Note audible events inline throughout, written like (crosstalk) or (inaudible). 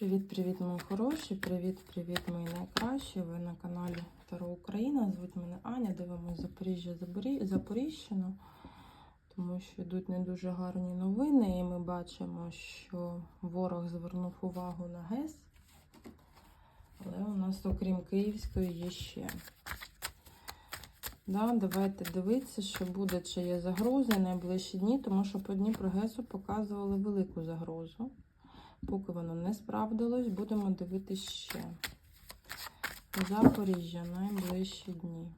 Привіт-привіт, мої хороші! Привіт-привіт, мої найкращі! Ви на каналі Таро Україна. Звуть мене Аня, дивимося Запоріжжя Запоріжщину, тому що йдуть не дуже гарні новини, і ми бачимо, що ворог звернув увагу на ГЕС. Але у нас, окрім Київської, є ще. Да, давайте дивитися, що буде, чи є загрози найближчі дні, тому що по Дніпрогесу показували велику загрозу. Поки воно не справдилось, будемо дивитися ще. Запоріжжя найближчі дні.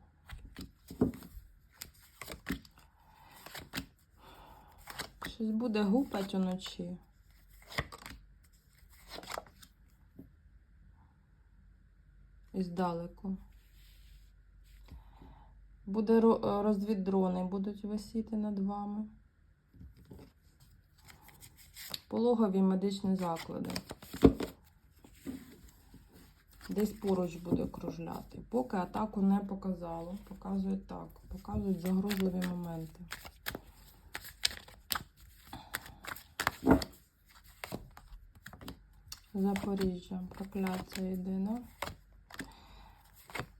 Щось буде гупать уночі. І здалеку. Буде ро- розвіддрони, будуть висіти над вами. Пологові медичні заклади. Десь поруч буде кружляти. Поки атаку не показало. Показують так. Показують загрозливі моменти. Запоріжжя. Прокляття єдина.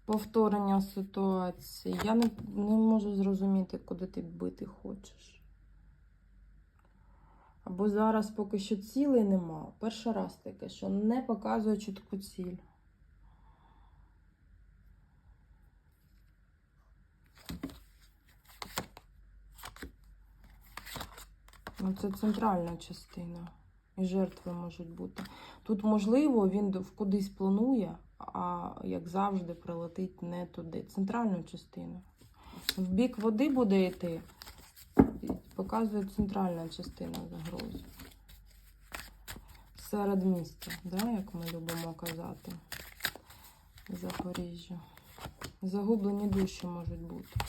Повторення ситуації. Я не, не можу зрозуміти, куди ти бити хочеш. Або зараз поки що цілей нема. Перший раз таке, що не показує чітку ціль. Ну, це центральна частина. І жертви можуть бути. Тут, можливо, він кудись планує, а як завжди, прилетить не туди. Центральну частину. В бік води буде йти. Показує центральна частина загрози. Серед міста, да, як ми любимо казати. Запоріжжя. Загублені душі можуть бути.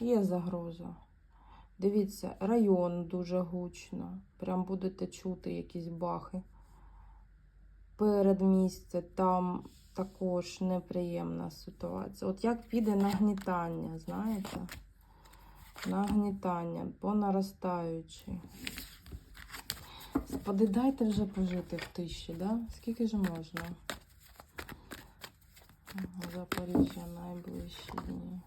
Є загроза. Дивіться, район дуже гучно. Прям будете чути якісь бахи. Передмістя, там також неприємна ситуація. От як піде нагнітання, знаєте? Нагнітання по наростаючій. Господи, дайте вже пожити в тиші, да? Скільки ж можна? Запоріжжя найближчі дні.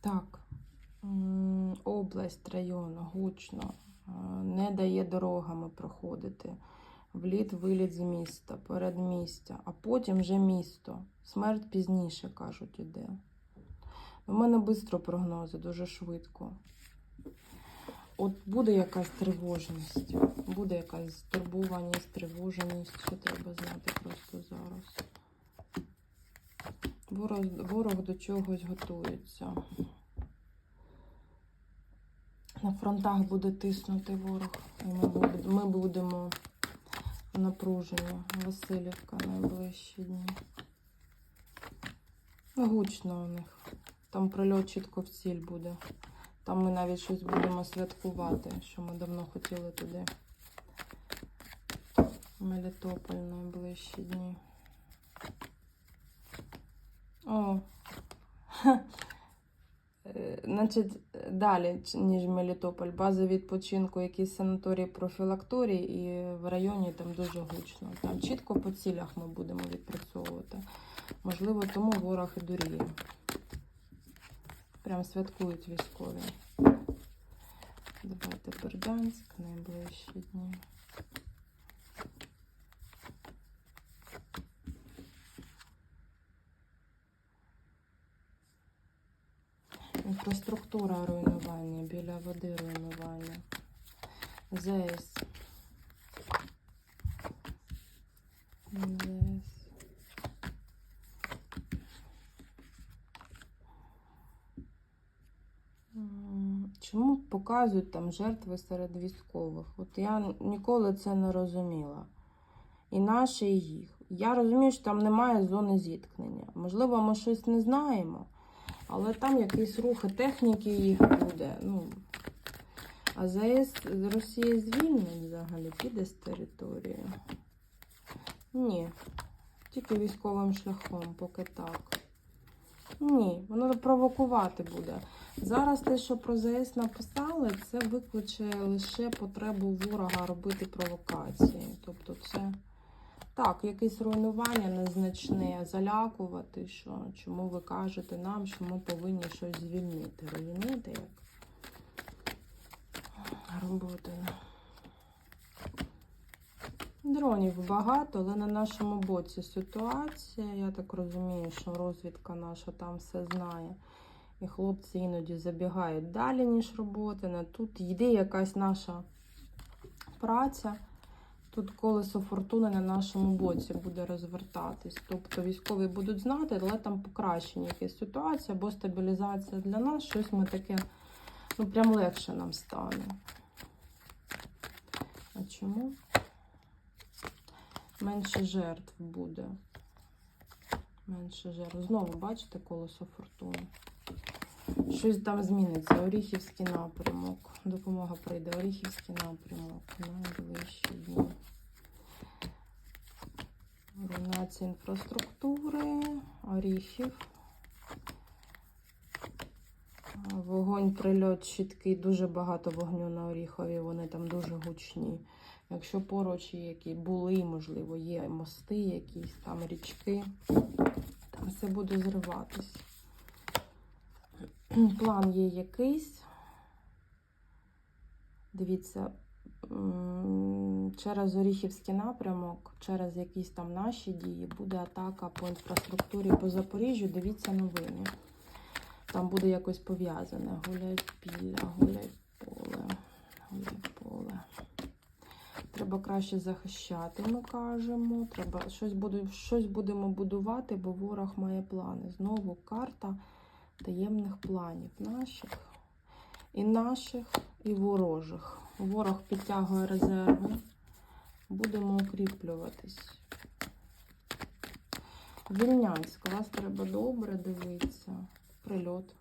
Так, область району гучно, е, не дає дорогами проходити. Вліт, виліт з міста, передмістя, а потім вже місто. Смерть пізніше, кажуть, іде. У мене швидко прогнози, дуже швидко. От буде якась тривожність, буде якась стурбованість, тривоженість, що треба знати просто зараз. Ворог, ворог до чогось готується. На фронтах буде тиснути ворог, і ми, ми будемо напружені. Васильівка найближчі дні. Гучно у них. Там прильот чітко в ціль буде. Там ми навіть щось будемо святкувати, що ми давно хотіли туди. Мелітополь найближчі дні. О. (laughs) Значить, далі, ніж Мелітополь, база відпочинку, якісь санаторії, профілакторії, і в районі там дуже гучно. Там чітко по цілях ми будемо відпрацьовувати. Можливо, тому ворог і дуріє. Прям святкують військові. Давайте Бердянськ, найближчі дні. Інфраструктура руйнування, біля води руйнування. ЗС. Чому показують там жертви серед військових? От я ніколи це не розуміла. І наші, і їх. Я розумію, що там немає зони зіткнення. Можливо, ми щось не знаємо. Але там якісь рухи техніки їх буде. Ну, а ЗАЕС з Росії звільнить взагалі, піде з території. Ні, Тільки військовим шляхом, поки так. Ні, воно провокувати буде. Зараз те, що про ЗС написали, це викличе лише потребу ворога робити провокації. Тобто це так, якесь руйнування незначне, залякувати, що чому ви кажете нам, що ми повинні щось звільнити. Розумієте, як роботи. Дронів багато, але на нашому боці ситуація. Я так розумію, що розвідка наша там все знає. І хлопці іноді забігають далі, ніж роботи. Тут йде якась наша праця. Тут колесо фортуни на нашому боці буде розвертатись. Тобто військові будуть знати, але там покращення якась ситуація або стабілізація для нас. Щось ми таке, ну прям легше нам стане. А чому? Менше жертв буде. Менше жертв. Знову бачите колесо фортуни. Щось там зміниться. Оріхівський напрямок. Допомога прийде. Оріхівський напрямок. Найближчі дні. Руйнація інфраструктури. Оріхів. Вогонь, прильот, чіткий, дуже багато вогню на Оріхові, вони там дуже гучні. Якщо поруч є які були, можливо, є мости, якісь там річки, там все буде зриватись. План є якийсь. Дивіться, через Оріхівський напрямок, через якісь там наші дії буде атака по інфраструктурі по Запоріжжю. Дивіться новини. Там буде якось пов'язане. Гуляй пілля, гуляй поле, гуляй поле. Треба краще захищати, ми кажемо. Треба щось, буду, щось будемо будувати, бо ворог має плани. Знову карта таємних планів наших. І наших, і ворожих. Ворог підтягує резерви. Будемо укріплюватись. Вільнянськ, вас треба добре дивитися. Прильот.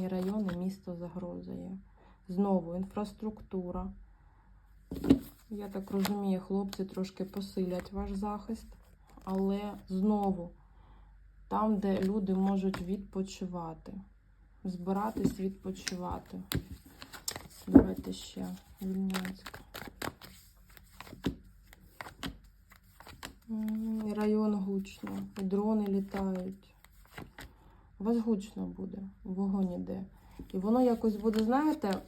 І район, і місто загроза є. Знову інфраструктура. Я так розумію, хлопці трошки посилять ваш захист, але знову там, де люди можуть відпочивати, збиратись відпочивати. Давайте ще Вільнянськ. Район гучно, дрони літають. У вас гучно буде, вогонь іде. І воно якось буде, знаєте,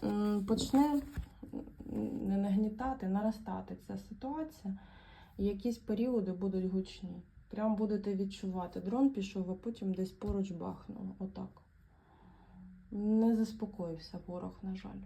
почне не нагнітати, наростати ця ситуація. І якісь періоди будуть гучні. Прям будете відчувати. Дрон пішов, а потім десь поруч бахнув. Отак. Не заспокоївся ворог, на жаль.